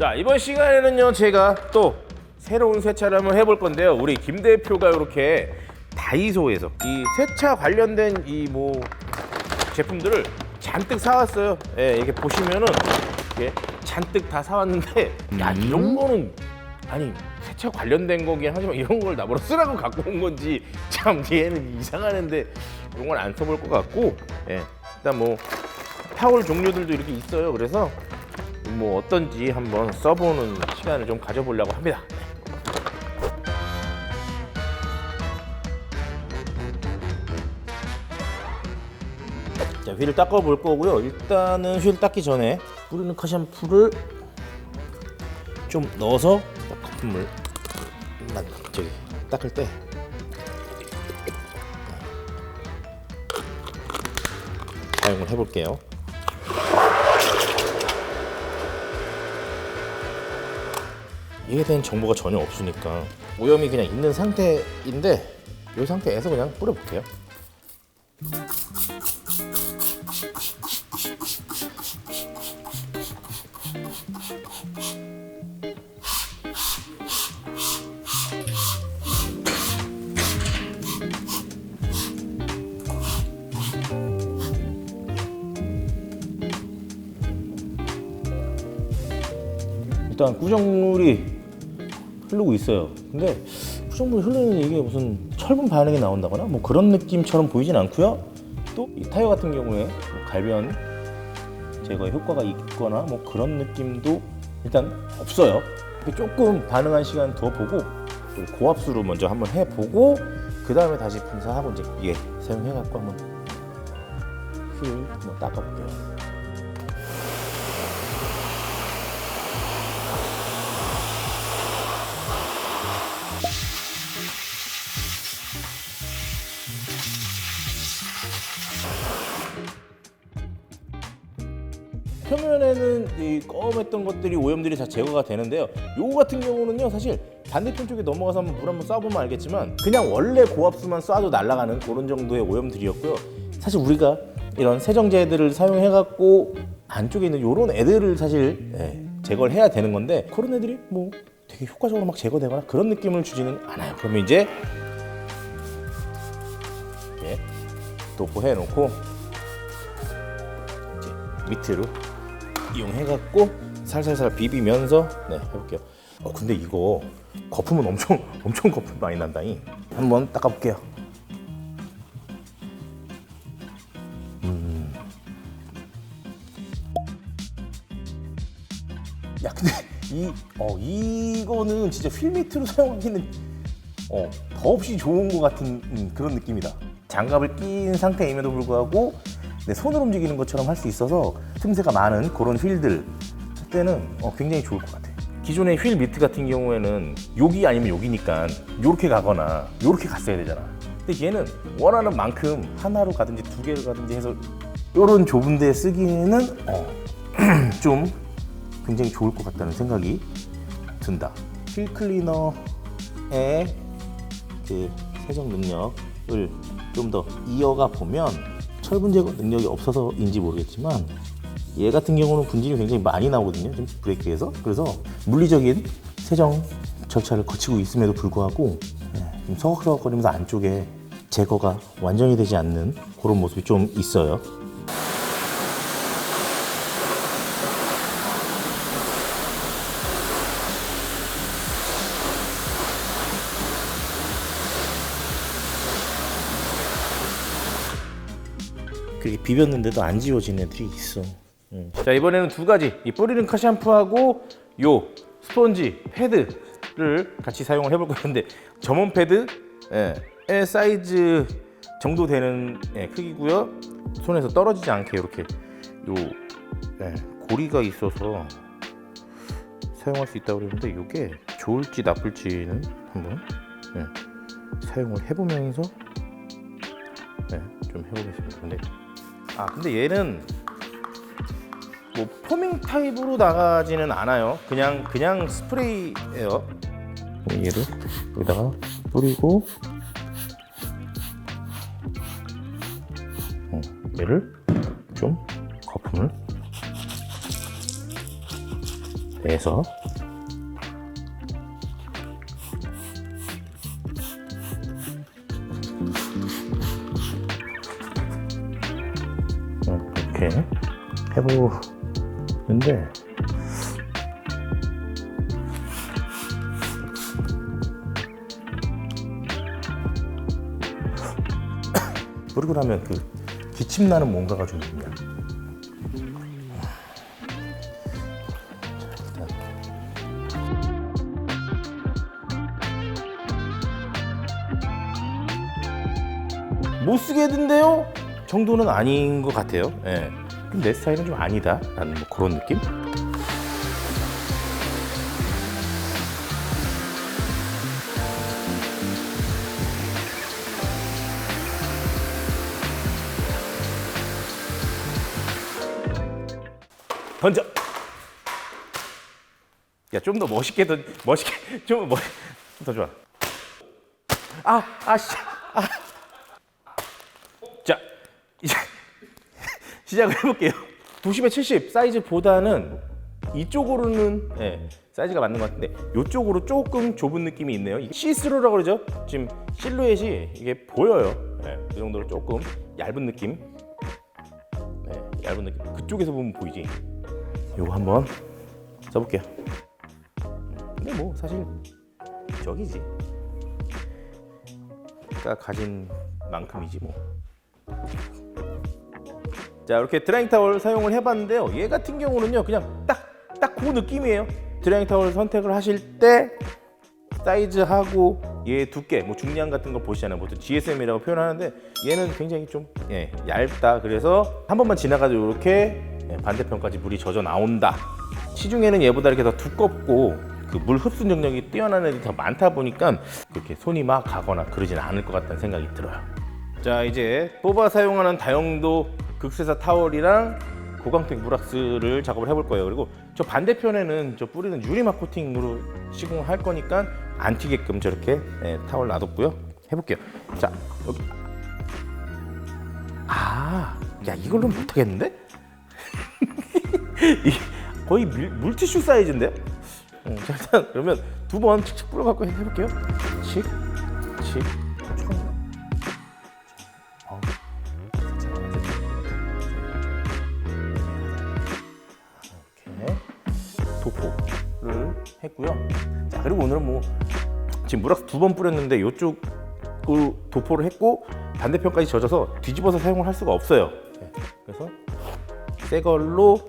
자 이번 시간에는요 제가 또 새로운 세차를 한번 해볼 건데요. 우리 김 대표가 이렇게 다이소에서 이 세차 관련된 이 뭐 제품들을 잔뜩 사왔어요. 예 이렇게 보시면은 이렇게 잔뜩 다 사왔는데 야 이런 거는 아니 세차 관련된 거긴 하지만 이런 걸 나보러 쓰라고 갖고 온 건지 참 얘는 이상하는데 이런 건 안 써볼 것 같고 예 일단 뭐 타월 종류들도 이렇게 있어요. 그래서 뭐 어떤지 한번 써보는 시간을 좀 가져보려고 합니다. 자, 휠을 닦아 볼 거고요. 일단은 휠 닦기 전에 뿌리는 카샴푸를 좀 넣어서 거품을 만 저기 닦을 때 사용을 해볼게요. 이에 대한 정보가 전혀 없으니까 오염이 그냥 있는 상태인데 이 상태에서 그냥 뿌려볼게요. 일단 구정물이 흐르고 있어요. 근데 구정물이 흐르는 이게 무슨 철분 반응이 나온다거나 뭐 그런 느낌처럼 보이진 않고요. 또 이 타이어 같은 경우에 뭐 갈변 제거에 효과가 있거나 뭐 그런 느낌도 일단 없어요. 조금 반응한 시간 더 보고 고압수로 먼저 한번 해보고 그 다음에 다시 분사하고 이제 이게 사용해갖고 한번 휠 한번 닦아볼게요. 표면에는 이 검했던 것들이 오염들이 다 제거가 되는데요. 요거 같은 경우는요, 사실 반대편 쪽에 넘어가서 한번 물 한번 쏴보면 알겠지만 그냥 원래 고압수만 쏴도 날아가는 그런 정도의 오염들이었고요. 사실 우리가 이런 세정제들을 사용해갖고 안쪽에 있는 요런 애들을 사실 예, 제거를 해야 되는 건데 그런 애들이 뭐 되게 효과적으로 막 제거되거나 그런 느낌을 주지는 않아요. 그러면 이제 예, 도포해놓고 이제 밑으로 이용해갖고 살살살 비비면서 네 해볼게요. 어 근데 이거 거품은 엄청 엄청 거품 많이 난다니. 한번 닦아볼게요. 음. 야 근데 이 어 이거는 진짜 휠 밑으로 사용하기는 어 더없이 좋은 것 같은 음, 그런 느낌이다. 장갑을 낀 상태임에도 불구하고 내 손으로 움직이는 것처럼 할 수 있어서 틈새가 많은 그런 휠들 할 때는 어, 굉장히 좋을 것 같아. 기존의 휠 미트 같은 경우에는 여기 아니면 여기니까 요렇게 가거나 요렇게 갔어야 되잖아. 근데 얘는 원하는 만큼 하나로 가든지 두 개로 가든지 해서 요런 좁은 데 쓰기에는 어, 좀 굉장히 좋을 것 같다는 생각이 든다. 휠 클리너의 그 세정 능력을 좀 더 이어가 보면 철분 제거 능력이 없어서인지 모르겠지만 얘 같은 경우는 분진이 굉장히 많이 나오거든요. 좀 브레이크에서 그래서 물리적인 세정 절차를 거치고 있음에도 불구하고 네, 좀 서걱서걱거리면서 안쪽에 제거가 완전히 되지 않는 그런 모습이 좀 있어요. 그렇게 비볐는데도 안 지워진 애들이 있어. 음. 자 이번에는 두 가지 이 뿌리는 카 샴푸하고 요 스펀지 패드를 같이 사용을 해볼 건데 점원 패드 예, 의 사이즈 정도 되는 예, 크기고요. 손에서 떨어지지 않게 이렇게 요 예, 고리가 있어서 사용할 수 있다고 그러는데 이게 좋을지 나쁠지는 한번 예, 사용을 해보면서 네, 좀 해보겠습니다. 근데 아 근데 얘는 뭐 포밍 타입으로 나가지는 않아요. 그냥 그냥 스프레이예요. 얘를 여기다가 뿌리고 어, 얘를 좀 거품을 빼서 어, 이렇게 해보 는데 그러고 나면 그 기침 나는 뭔가가 좀 있냐. 못 쓰겠는데요? 정도는 아닌 것 같아요. 예. 그럼 내 스타일은 좀 아니다 라는 뭐 그런 느낌? 던져. 야, 좀 더 멋있게 던 멋있게 좀 멋, 더 좋아. 아, 아, 씨. 아. 자, 이제 시작을 해볼게요. 90에 70 사이즈보다는 이쪽으로는 예, 사이즈가 맞는 것 같은데 이쪽으로 조금 좁은 느낌이 있네요. 시스루라고 그러죠. 지금 실루엣이 이게 보여요. 예, 이 정도로 조금 얇은 느낌. 네, 얇은 느낌. 그쪽에서 보면 보이지. 요거 한번 써볼게요. 근데 뭐 사실 저기지. 가 가진 만큼이지 뭐. 자 이렇게 드라잉 타월 사용을 해봤는데요. 얘 같은 경우는요 그냥 딱 딱 그 느낌이에요. 드라잉 타월 선택을 하실 때 사이즈하고 얘 두께, 뭐 중량 같은 거 보시잖아요. 보통 GSM이라고 표현하는데 얘는 굉장히 좀 예, 얇다. 그래서 한 번만 지나가도 이렇게 예, 반대편까지 물이 젖어 나온다. 시중에는 얘보다 이렇게 더 두껍고 그 물 흡수 능력이 뛰어난 애들이 더 많다 보니까 그렇게 손이 막 가거나 그러진 않을 것 같다는 생각이 들어요. 자 이제 뽑아 사용하는 다용도 극세사 타월이랑 고광택 무락스를 작업을 해볼 거예요. 그리고 저 반대편에는 저 뿌리는 유리막 코팅으로 시공을 할 거니까 안 튀게끔 저렇게 예, 타월 놔뒀고요. 해볼게요. 자 여기 아, 야 이걸로 못하겠는데? 이 거의 물, 물티슈 사이즈인데요? 음, 자, 일단 그러면 두 번 칙칙 뿌려갖고 해볼게요. 칙, 칙, 오늘은 뭐 지금 무락스 두번 뿌렸는데 이쪽으로 도포를 했고 반대편까지 젖어서 뒤집어서 사용을 할 수가 없어요. 네, 그래서 새 걸로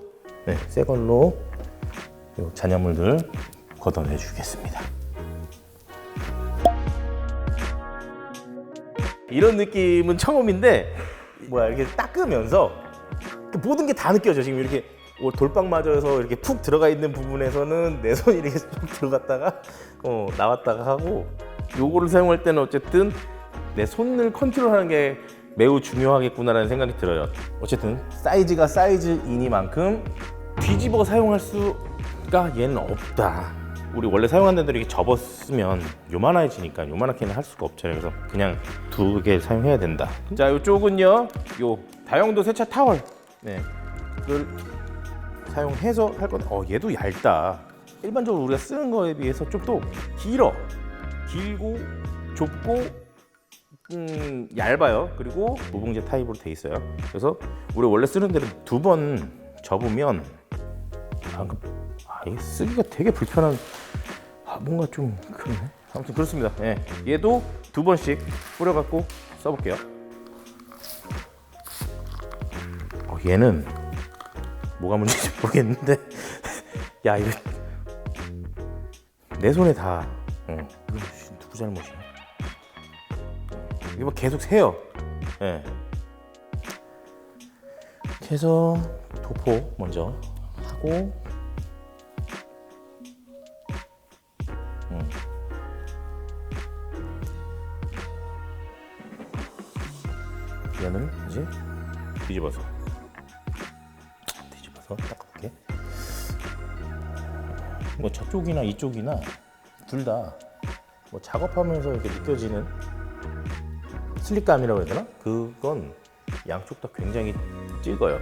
네, 새 걸로 요 잔여물들 걷어내 주겠습니다. 이런 느낌은 처음인데 뭐야 이렇게 닦으면서 그 모든 게 다 느껴져 지금 이렇게 돌빵 맞아서 이렇게 푹 들어가 있는 부분에서는 내 손이 이렇게 쭉 들어갔다가 어, 나왔다가 하고 요거를 사용할 때는 어쨌든 내 손을 컨트롤하는 게 매우 중요하겠구나라는 생각이 들어요. 어쨌든 사이즈가 사이즈이니만큼 뒤집어 사용할 수가 얘는 없다. 우리 원래 사용하는 데도 이렇게 접었으면 요만해지니까 요만하게는 할 수가 없잖아요. 그래서 그냥 두 개 사용해야 된다. 자, 이쪽은요, 요 다용도 세차 타월. 네, 사용해서 할 건데, 어, 얘도 얇다. 일반적으로 우리가 쓰는 거에 비해서 좀 더 길어. 길고 좁고 음, 얇아요. 그리고 무봉제 타입으로 돼 있어요. 그래서 우리 원래 쓰는 데는 두 번 접으면 아, 그- 아, 쓰기가 되게 불편한 아, 뭔가 좀 그러네. 아무튼 그렇습니다. 예. 얘도 두 번씩 뿌려갖고 써볼게요. 어, 얘는 뭐가 문제인지 모르겠는데 야 이거 내 손에 다 어, 이거 누구 잘못이야? 이거 막 계속 세요. 예. 해서 도포 먼저 하고 음. 얘는 이제 뒤집어서 뭐 저쪽이나 이쪽이나 둘 다 뭐 작업하면서 이렇게 느껴지는 슬립감이라고 해야 되나? 그건 양쪽 다 굉장히 찍어요.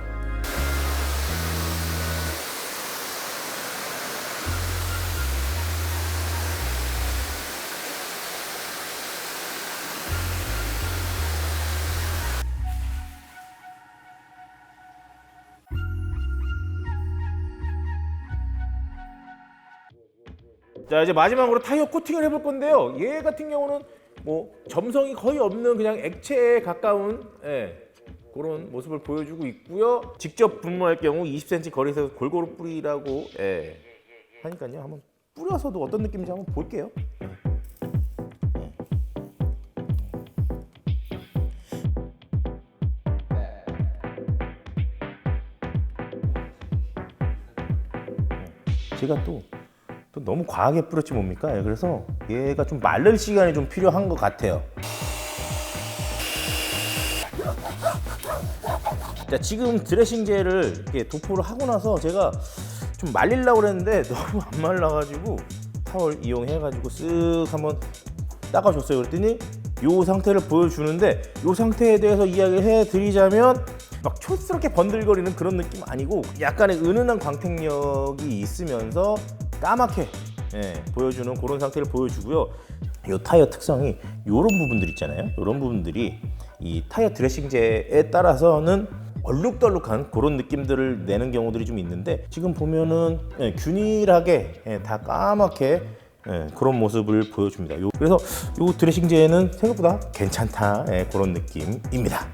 자 이제 마지막으로 타이어 코팅을 해볼 건데요. 얘 같은 경우는 뭐 점성이 거의 없는 그냥 액체에 가까운 예, 그런 모습을 보여주고 있고요. 직접 분무할 경우 20cm 거리에서 골고루 뿌리라고 예, 하니까요. 한번 뿌려서도 어떤 느낌인지 한번 볼게요. 제가 또, 또 너무 과하게 뿌렸지 뭡니까? 예, 그래서 얘가 좀 마를 시간이 좀 필요한 것 같아요. 자, 지금 드레싱 젤을 이렇게 도포를 하고 나서 제가 좀 말리려고 그랬는데 너무 안 말라가지고 타월 이용해가지고 쓱 한번 닦아줬어요. 그랬더니 요 상태를 보여주는데 요 상태에 대해서 이야기를 해드리자면 막 촌스럽게 번들거리는 그런 느낌 아니고 약간의 은은한 광택력이 있으면서 까맣게 예, 보여주는 그런 상태를 보여주고요. 이 타이어 특성이 이런 부분들 있잖아요. 이런 부분들이 이 타이어 드레싱제에 따라서는 얼룩덜룩한 그런 느낌들을 내는 경우들이 좀 있는데 지금 보면은 예, 균일하게 예, 다 까맣게 예, 그런 모습을 보여줍니다. 요- 그래서 이 드레싱제는 생각보다 괜찮다 예, 그런 느낌입니다.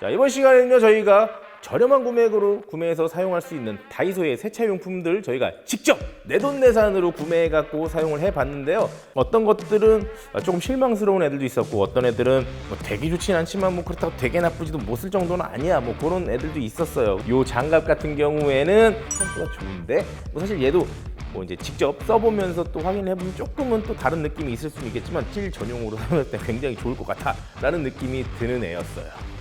자 이번 시간에는요 저희가 저렴한 금액으로 구매해서 사용할 수 있는 다이소의 세차용품들 저희가 직접 내돈내산으로 구매해 갖고 사용을 해봤는데요. 어떤 것들은 조금 실망스러운 애들도 있었고 어떤 애들은 뭐 되게 좋진 않지만 뭐 그렇다고 되게 나쁘지도 못 쓸 정도는 아니야. 뭐 그런 애들도 있었어요. 요 장갑 같은 경우에는 생각보다 좋은데 뭐 사실 얘도 뭐 이제 직접 써보면서 또 확인해보면 조금은 또 다른 느낌이 있을 수는 있겠지만 찔 전용으로 사용할 때 굉장히 좋을 것 같다라는 느낌이 드는 애였어요.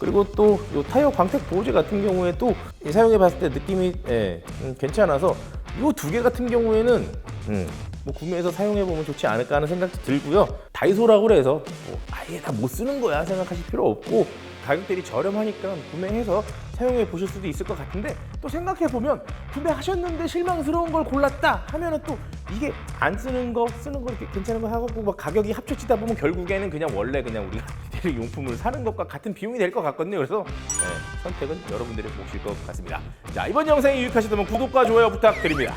그리고 또요 타이어 광택 보호제 같은 경우에 또 사용해 봤을 때 느낌이 예, 음, 괜찮아서 요두개 같은 경우에는 음, 뭐 구매해서 사용해 보면 좋지 않을까 하는 생각도 들고요. 다이소라고 해서 뭐 아예 다 못 쓰는 거야 생각하실 필요 없고 가격들이 저렴하니까 구매해서 사용해 보실 수도 있을 것 같은데 또 생각해 보면 구매하셨는데 실망스러운 걸 골랐다 하면은 또 이게 안 쓰는 거 쓰는 거 이렇게 괜찮은 거 하고 뭐 가격이 합쳐지다 보면 결국에는 그냥 원래 그냥 우리가 용품을 사는 것과 같은 비용이 될 것 같거든요. 그래서 네, 선택은 여러분들의 몫일 것 같습니다. 자 이번 영상이 유익하셨다면 구독과 좋아요 부탁드립니다.